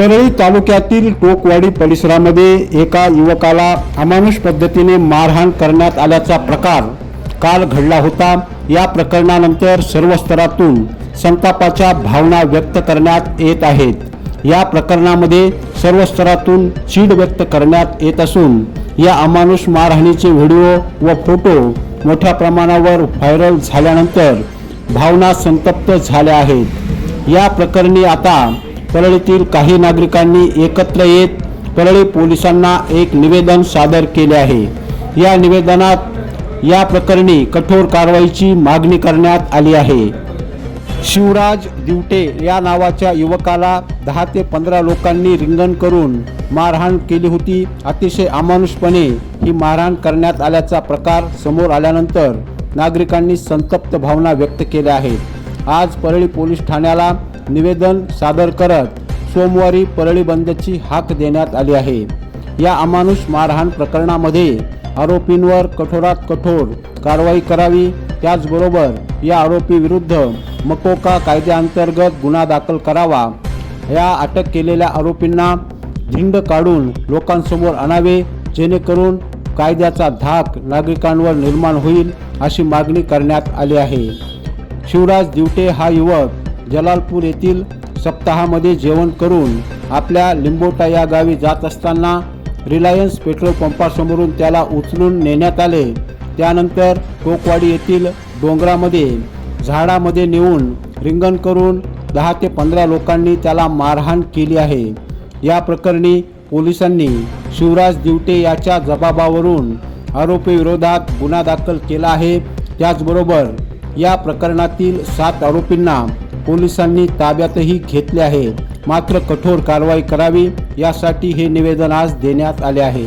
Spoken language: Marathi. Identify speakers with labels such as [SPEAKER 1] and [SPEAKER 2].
[SPEAKER 1] परळी तालुक्यातील टोकवाडी परिसरामध्ये एका युवकाला अमानुष पद्धतीने मारहाण करण्यात आल्याचा प्रकार काल घडला होता. या प्रकरणानंतर सर्व स्तरातून संतापाच्या भावना व्यक्त करण्यात येत आहेत. या प्रकरणामध्ये सर्व स्तरातून चीड व्यक्त करण्यात येत असून या अमानुष मारहाणीचे व्हिडिओ व फोटो मोठ्या प्रमाणावर व्हायरल झाल्यानंतर भावना संतप्त झाल्या आहेत. या प्रकरणी आता परळीतील काही नागरिकांनी एकत्र येत परळी पोलिसांना एक निवेदन सादर केले आहे. या निवेदनात या प्रकरणी कठोर कारवाईची मागणी करण्यात आली आहे. शिवराज दिवटे या नावाच्या युवकाला दहा ते पंधरा लोकांनी रिंगण करून मारहाण केली होती. अतिशय अमानुषपणे ही मारहाण करण्यात आल्याचा प्रकार समोर आल्यानंतर नागरिकांनी संतप्त भावना व्यक्त केल्या आहेत. आज परळी पोलीस ठाण्याला निवेदन सादर करत सोमवारी परळी बंदची हाक देण्यात आली आहे. या अमानुष मारहाण प्रकरणामध्ये आरोपींवर कठोरात कठोर कारवाई करावी त्याचबरोबर या आरोपी विरुद्ध मकोका कायद्याअंतर्गत गुन्हा दाखल करावा. या अटक केलेल्या आरोपींना झिंड काढून लोकांसमोर आणावे जेणेकरून कायद्याचा धाक नागरिकांवर निर्माण होईल अशी मागणी करण्यात आली आहे. शिवराज दिवटे हा युवक जलालपूर येथील सप्ताहामध्ये जेवण करून आपल्या लिंबोटा या गावी जात असताना रिलायन्स पेट्रोल पंपासमोरून त्याला उचलून नेण्यात आले. त्यानंतर टोकवाडी येथील डोंगरामध्ये झाडामध्ये नेऊन रिंगण करून दहा ते पंधरा लोकांनी त्याला मारहाण केली आहे. या प्रकरणी पोलिसांनी शिवराज दिवटे याच्या जबाबावरून आरोपीविरोधात गुन्हा दाखल केला आहे. त्याचबरोबर या प्रकरणातील सात आरोपींना पोलिसांनी ताब्यातही घेतले आहे. मात्र कठोर कारवाई करावी यासाठी हे निवेदन आज देण्यात आले आहे.